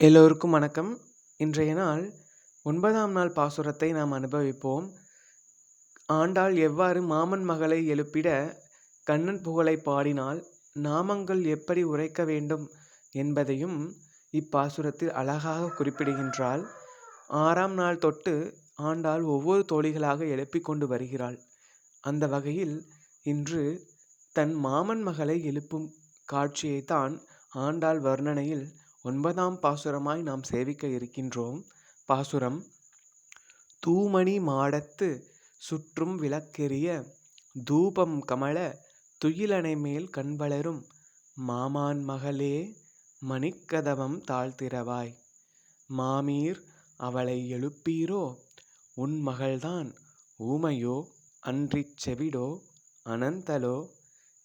எல்லோருக்கும் வணக்கம். இன்றைய நாள் ஒன்பதாம் நாள் பாசுரத்தை நாம் அனுபவிப்போம். ஆண்டாள் எவ்வாறு மாமன் மகளை எழுப்பிட கண்ணன் புகழைப் பாடினால் நாமங்கள் எப்படி உரைக்க வேண்டும் என்பதையும் இப்பாசுரத்தில் அழகாக குறிப்பிடுகின்றாள். ஆறாம் நாள் தொட்டு ஆண்டாள் ஒவ்வொரு தோழிகளாக எழுப்பிக் கொண்டு வருகிறாள். அந்த வகையில் இன்று தன் மாமன் மகளை எழுப்பும் காட்சியைத்தான் ஆண்டாள் வர்ணனையில் ஒன்பதாம் பாசுரமாய் நாம் சேவிக்க இருக்கின்றோம். பாசுரம்: "தூமணி மாடத்து சுற்றும் விளக்கெரிய தூபம் கமல துயிலனை மேல் கண்வளரும் மாமான் மகளே மணிக்கதவம் தாழ்த்திறவாய்! மாமீர் அவளை எழுப்பீரோ? உன் மகள்தான் ஊமையோ அன்றிச் செவிடோ அனந்தலோ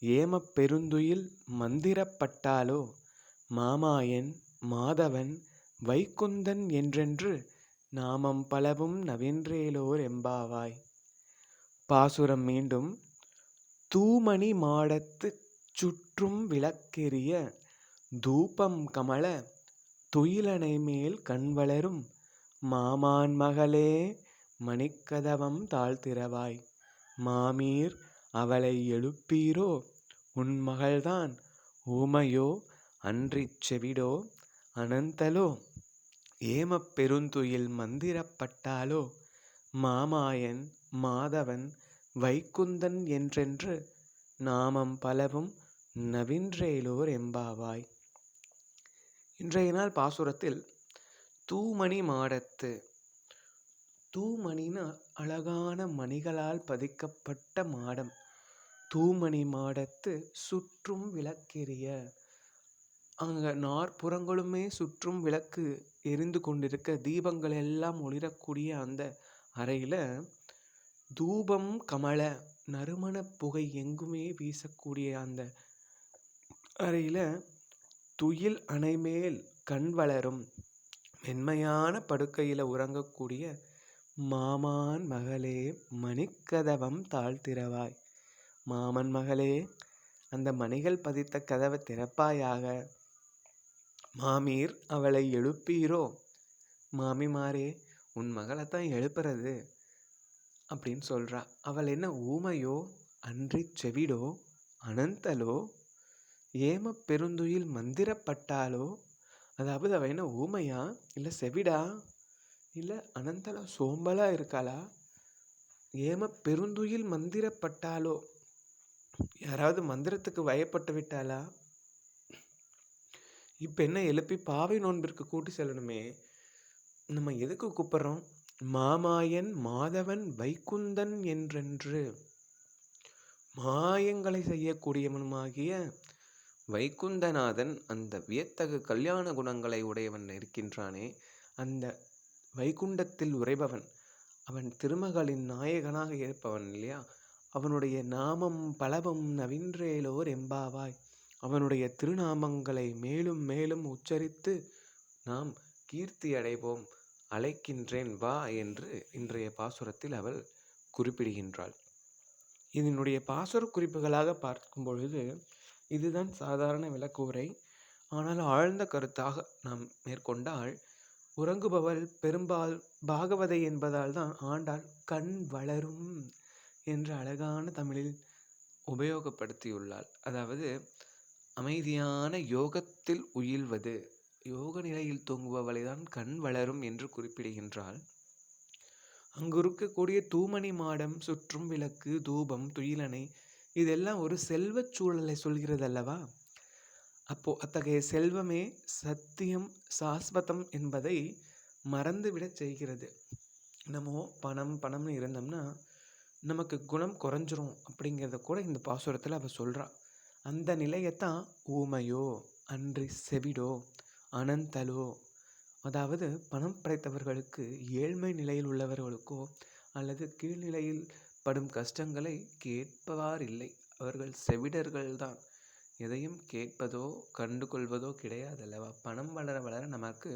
ஏமப் பெருந்துயில் மந்திரப்பட்டாலோ மாமாயன் மாதவன் வைகுந்தன் என்றென்று நாமம் பலவும் நவின்றேலோர் எம்பாவாய்! பாசுரம் மீண்டும் தூமணி மாடத்துச் சுற்றும் விளக்கெரிய தூபம் கமல துயிலனை மேல் கண்வளரும் மாமான் மகளே மணிக்கதவம் தாழ்த்திறவாய்! மாமீர் அவளை எழுப்பீரோ? உன் மகள்தான் ஊமையோ அன்றிச் செவிடோ? அனந்தலோ? ஏமப் பெருந்துயில் மந்திரப்பட்டாலோ மாமாயன் மாதவன் வைகுந்தன் என்றென்று நாமம் பலவும் நவின்றேலோர் எம்பாவாய்! இன்றைய நாள் பாசுரத்தில் தூமணி மாடத்து. தூமணினா அழகான மணிகளால் பதிக்கப்பட்ட மாடம். தூமணி மாடத்து சுற்றும் விளக்கெரிய அங்க நாற்புறங்களுமே சுற்றும் விளக்கு எரிந்து கொண்டிருக்க, தீபங்கள் எல்லாம் ஒளிரக்கூடிய அந்த அறையில் தூபம் கமல நறுமணப் புகை எங்குமே வீசக்கூடிய அந்த அறையில் துயில் அணைமேல் கண் வளரும் மென்மையான படுக்கையில் உறங்கக்கூடிய மாமான் மகளே மணிக்கதவம் தாழ்த்திரவாய் மாமன் மகளே அந்த மணிகள் பதித்த கதவை திறப்பாயாக! மாமீர் அவளை எழுப்பீரோ? மாமிமாரே உன் மகளை தான் எழுப்புறது அப்படின்னு சொல்கிறா அவள் என்ன ஊமையோ அன்றிச் செவிடோ அனந்தலோ ஏம பெருந்துயில் மந்திரப்பட்டாலோ அதாவது அவள் என்ன ஊமையா? இல்லை செவிடா? இல்லை அனந்தலா சோம்பலாக இருக்காளா? ஏம பெருந்துயில் மந்திரப்பட்டாலோ யாராவது மந்திரத்துக்கு வயப்பட்டு விட்டாளா? இப்போ என்ன எழுப்பி பாவை நோன்பிற்கு கூட்டி செல்லணுமே! நம்ம எதுக்கு கூப்பிட்றோம்? மாமாயன் மாதவன் வைகுந்தன் என்றென்று. மாயங்களை செய்யக்கூடியவனுமாகிய வைகுந்தநாதன் அந்த வியத்தகு கல்யாண குணங்களை உடையவன் இருக்கின்றானே அந்த வைகுண்டத்தில் உறைபவன். அவன் திருமகளின் நாயகனாக இருப்பவன் இல்லையா? அவனுடைய நாமம் பலவும் நவின்றேலோர் எம்பாவாய். அவனுடைய திருநாமங்களை மேலும் மேலும் உச்சரித்து நாம் கீர்த்தி அடைவோம் அழைக்கின்றேன் வா என்று இன்றைய பாசுரத்தில் அவள் குறிப்பிடுகின்றாள். இதனுடைய பாசுர குறிப்புகளாக பார்க்கும் பொழுது இதுதான் சாதாரண விளக்கவுரை. ஆனால் ஆழ்ந்த கருத்தாக நாம் மேற்கொண்டால் உறங்குபவள் பெரும்பால் பாகவதை என்பதால் தான் ஆண்டாள் கண் வளரும் என்று அழகான தமிழில் உபயோகப்படுத்தியுள்ளாள். அதாவது அமைதியான யோகத்தில் உயில்வது யோக நிலையில் தூங்குபவளை தான் கண் வளரும் என்று குறிப்பிடுகின்றாள். அங்கு இருக்கக்கூடிய தூமணி மாடம் சுற்றும் விளக்கு தூபம் துயிலணை இதெல்லாம் ஒரு செல்வச் சூழலை சொல்கிறது அல்லவா? அப்போ அத்தகைய செல்வமே சத்தியம் சாஸ்வதம் என்பதை மறந்துவிடச் செய்கிறது. நம்ம பணம் பணம்னு இருந்தோம்னா நமக்கு குணம் குறைஞ்சிரும் அப்படிங்கிறத கூட இந்த பாசுரத்தில் அவள் சொல்கிறாள் அந்த நிலையத்தான் ஊமையோ அன்றி செவிடோ அனந்தலோ அதாவது பணம் படைத்தவர்களுக்கு ஏழ்மை நிலையில் உள்ளவர்களுக்கோ அல்லது கீழ்நிலையில் படும் கஷ்டங்களை கேட்பவாரில்லை. அவர்கள் செவிடர்கள்தான். எதையும் கேட்பதோ கண்டு கொள்வதோ கிடையாதல்லவா? பணம் வளர வளர நமக்கு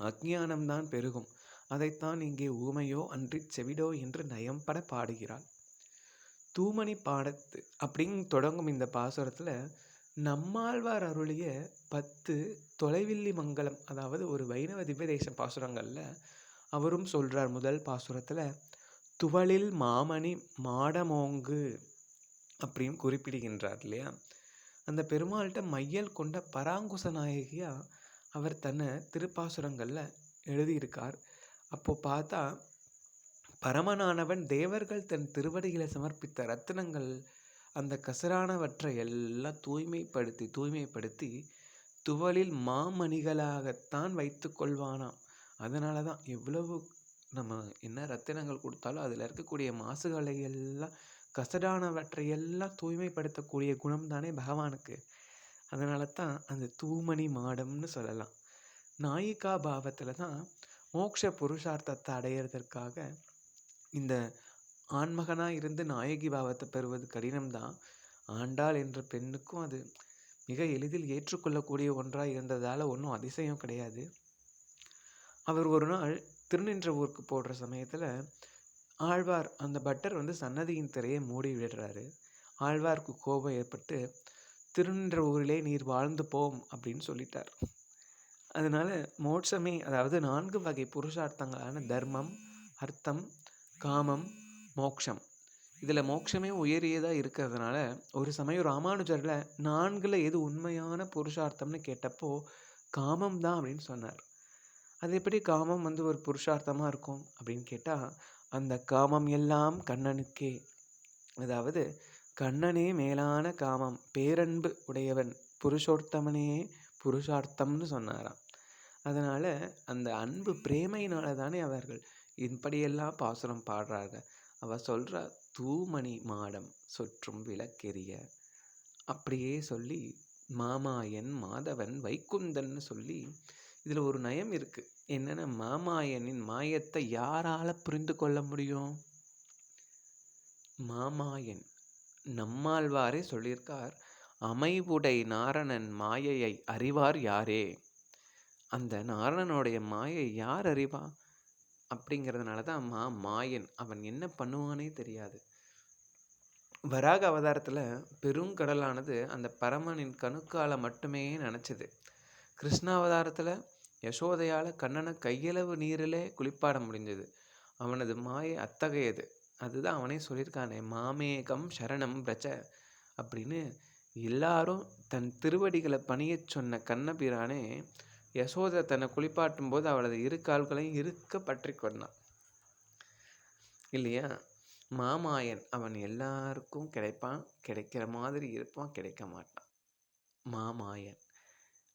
அஞ்ஞானம்தான் பெருகும். அதைத்தான் இங்கே ஊமையோ அன்றிச் செவிடோ என்று நயம்பட பாடுகிறாள். தூமணி பாடத்து அப்படின்னு தொடங்கும் இந்த பாசுரத்தில் நம்மாழ்வார் அருளிய பத்து தொலைவில்லி மங்கலம் அதாவது ஒரு வைணவ திவ்யதேசம் பாசுரங்களில் அவரும் சொல்கிறார் முதல் பாசுரத்தில் துவளில் மாமணி மாடமோங்கு அப்படின்னு குறிப்பிடுகின்றார் இல்லையா? அந்த பெருமாள்கிட்ட மையல் கொண்ட பராங்குச நாயகியாக அவர் தன்னை திருப்பாசுரங்களில் எழுதியிருக்கார். அப்போது பார்த்தா பரமனானவன் தேவர்கள் தன் திருவடிகளை சமர்ப்பித்த ரத்தினங்கள் அந்த கசரானவற்றை எல்லாம் தூய்மைப்படுத்தி தூய்மைப்படுத்தி துவலில் மாமணிகளாகத்தான் வைத்து கொள்வானாம். அதனால தான் எவ்வளவு நம்ம என்ன ரத்தினங்கள் கொடுத்தாலும் அதில் இருக்கக்கூடிய மாசுகளை எல்லாம் கசடானவற்றை எல்லாம் தூய்மைப்படுத்தக்கூடிய குணம் தானே பகவானுக்கு. அதனால தான் அந்த தூமணி மாடம்னு சொல்லலாம். நாயிகா பாவத்தில் தான் மோக்ஷ புருஷார்த்தத்தை அடையிறதற்காக இந்த ஆண்மகனாக இருந்து நாயகி பாவத்தை பெறுவது கடினம்தான். ஆண்டாள் என்ற பெண்ணுக்கும் அது மிக எளிதில் ஏற்றுக்கொள்ளக்கூடிய ஒன்றாக இருந்ததால் ஒன்றும் அதிசயம் கிடையாது. அவர் ஒரு நாள் திருநின்ற ஊருக்கு போடுற சமயத்தில் ஆழ்வார் அந்த பட்டர் வந்து சன்னதியின் திரையை மூடி விடுறாரு. ஆழ்வார்க்கு கோபம் ஏற்பட்டு திருநின்ற ஊரிலே நீர் வாழ்ந்து போம் அப்படின்னு சொல்லிட்டார். அதனால் மோட்சமே அதாவது நான்கு வகை புருஷார்த்தங்களான தர்மம் அர்த்தம் காமம் மோக்ஷம். இதில் மோட்சமே உயரியதாக இருக்கிறதுனால ஒரு சமயம் ராமானுஜரில் நான்கில் எது உண்மையான புருஷார்த்தம்னு கேட்டப்போ காமம் தான் அப்படின்னு சொன்னார். அது எப்படி காமம் வந்து ஒரு புருஷார்த்தமாக இருக்கும் அப்படின்னு கேட்டால் அந்த காமம் எல்லாம் கண்ணனுக்கே. அதாவது கண்ணனே மேலான காமம் பேரன்பு உடையவன் புருஷோர்த்தமனே புருஷார்த்தம்னு சொன்னாராம். அதனால் அந்த அன்பு பிரேமையினால தானே அவர்கள் இப்படியெல்லாம் பாசுரம் பாடுறாங்க. அவள் சொல்கிறா தூமணி மாடம் சொற்றும் விளக்கெரிய அப்படியே சொல்லி மாமாயன் மாதவன் வைக்குந்தன்னு சொல்லி இதில் ஒரு நயம் இருக்குது என்னென்னா மாமாயனின் மாயத்தை யாரால் புரிந்து கொள்ள முடியும்? மாமாயன் நம்மாழ்வாரே சொல்லியிருக்கார் அமைவுடை நாரணன் மாயையை அறிவார் யாரே? அந்த நாரணனுடைய மாயை யார் அறிவா? அப்படிங்கிறதுனால தான் மா மாயன். அவன் என்ன பண்ணுவானே தெரியாது. வராக அவதாரத்தில் பெருங்கடலானது அந்த பரமனின் கணுக்கால மட்டுமே நினச்சிது. கிருஷ்ணாவதாரத்தில் யசோதையால் கண்ணனை கையளவு நீரிலே குளிப்பாட முடிஞ்சது. அவனது மாயை அத்தகையது. அதுதான் அவனே சொல்லியிருக்கானே மாமேகம் சரணம் பிரச்ச அப்படின்னு எல்லாரும் தன் திருவடிகளை பணியச் சொன்ன கண்ணபிரானே யசோதை தன்னை குளிப்பாட்டும் போது அவளது இரு கால்களையும் இருக்க பற்றி கொண்டான். இல்லையா மாமாயன் அவன் எல்லாருக்கும் கிடைப்பான் கிடைக்கிற மாதிரி இருப்பான் கிடைக்க மாட்டான். மாமாயன்.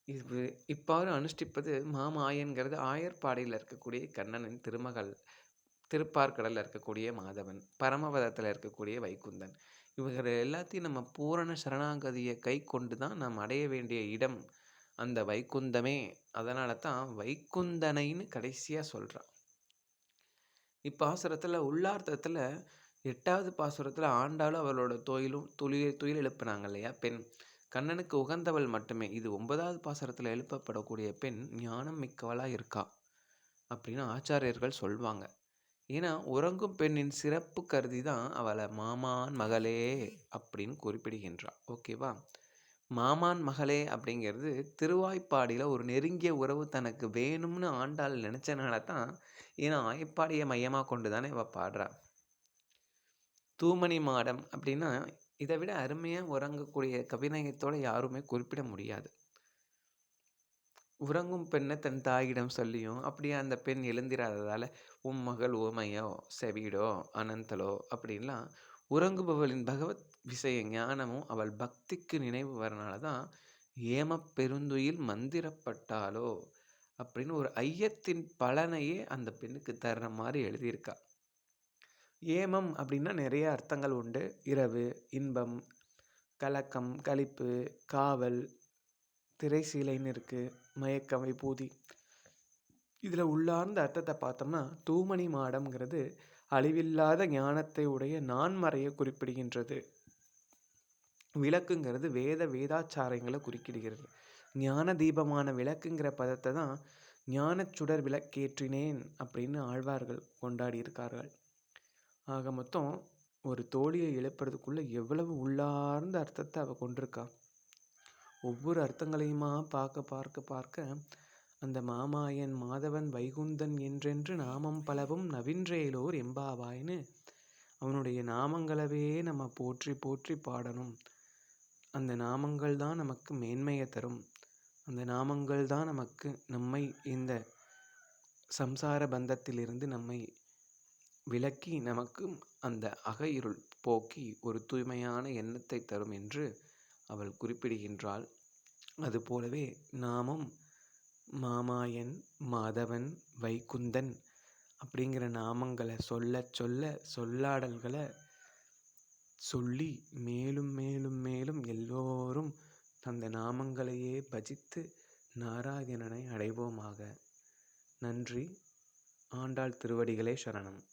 இது இப்பாறு அனுஷ்டிப்பது மாமாயன்கிறது ஆயர்பாடியில் இருக்கக்கூடிய கண்ணனின் திருமகள் திருப்பார்கடலில் இருக்கக்கூடிய மாதவன் பரமபதத்தில் இருக்கக்கூடிய வைகுந்தன். இவர்கள் எல்லாத்தையும் நம்ம பூரண சரணாகதியை கை கொண்டு தான் நாம் அடைய வேண்டிய இடம் அந்த வைகுந்தமே. அதனால தான் வைகுந்தனைன்னு கடைசியாக சொல்கிறான் இப்பாசுரத்தில் உள்ளார்த்தத்தில் எட்டாவது பாசுரத்தில் ஆண்டாலும் அவளோட தொழிலும் துளிர் துயில் எழுப்பினாங்க இல்லையா? பெண். கண்ணனுக்கு உகந்தவள் மட்டுமே. இது ஒன்பதாவது பாசுரத்தில் எழுப்பப்படக்கூடிய பெண் ஞானம் மிக்கவளாக இருக்கா? அப்படின்னு ஆச்சாரியர்கள் சொல்வாங்க. ஏன்னா உறங்கும் பெண்ணின் சிறப்பு கருதி தான் அவளை மாமான் மகளே அப்படின்னு குறிப்பிடுகின்றாள் ஓகேவா? மாமான் மகளே அப்படிங்கிறது திருவாய்ப்பாடியில் ஒரு நெருங்கிய உறவு தனக்கு வேணும்னு ஆண்டாள் நினச்சனால தான் ஏன்னா ஆய்ப்பாடியை மையமாக கொண்டு தானே இவள் பாடுறா. தூமணி மாடம் அப்படின்னா இதை விட அருமையாக உறங்கக்கூடிய கவிநயத்தோடு யாருமே குறிப்பிட முடியாது. உறங்கும் பெண்ணை தன் தாயிடம் சொல்லியும் அப்படியே அந்த பெண் எழுந்திராததால் உன் மகள் ஓமையோ செவிடோ அனந்தலோ அப்படின்லாம் உறங்குபவளின் பகவத் விஷய ஞானமும் அவள் பக்திக்கு நினைவு வரனால தான் ஏம பெருந்துயில் மந்திரப்பட்டாலோ அப்படின்னு ஒரு ஐயத்தின் பலனையே அந்த பெண்ணுக்கு தர்ற மாதிரி எழுதியிருக்கா. ஏமம் அப்படின்னா நிறைய அர்த்தங்கள் உண்டு. இரவு இன்பம் கலக்கம் களிப்பு காவல் திரைசீலைன்னு இருக்குது மயக்கம் விபூதி இதில் உள்ளார்ந்த அர்த்தத்தை பார்த்தோம்னா தூமணி மாடம்ங்கிறது அழிவில்லாத ஞானத்தை உடைய நான்மறையை குறிப்பிடுகின்றது. விளக்குங்கிறது வேத வேதாச்சாரங்களை குறிக்கிடுகிறது. ஞான தீபமான விளக்குங்கிற பதத்தை தான் ஞானச்சுடர் விளக்கேற்றினேன் அப்படின்னு ஆழ்வார்கள் கொண்டாடி இருக்கார்கள் ஆக மொத்தம் ஒரு தோழியை எழுப்புறதுக்குள்ளே எவ்வளவு உள்ளார்ந்த அர்த்தத்தை அவள் கொண்டிருக்கா. ஒவ்வொரு அர்த்தங்களையுமா பார்க்க பார்க்க பார்க்க அந்த மாமாயன் மாதவன் வைகுந்தன் என்றென்று நாமம் பலவும் நவின்றேலோர் எம்பாவாய்னு. அவனுடைய நாமங்களவே நம்ம போற்றி போற்றி பாடணும். அந்த நாமங்கள் தான் நமக்கு மேன்மையை தரும். அந்த நாமங்கள் தான் நமக்கு நம்மை இந்த சம்சார பந்தத்திலிருந்து நம்மை விலக்கி நமக்கு அந்த அக இருள் போக்கி ஒரு தூய்மையான எண்ணத்தை தரும் என்று அவள் குறிப்பிடுகின்றாள். அதுபோலவே நாமும் மாமாயன் மாதவன் வைகுந்தன் அப்படிங்கிற நாமங்களை சொல்ல சொல்ல சொல்லாடல்களை சொல்லி மேலும் மேலும் மேலும் எல்லோரும் அந்த நாமங்களையே பஜித்து நாராயணனை அடைவோமாக. நன்றி. ஆண்டாள் திருவடிகளே சரணம்.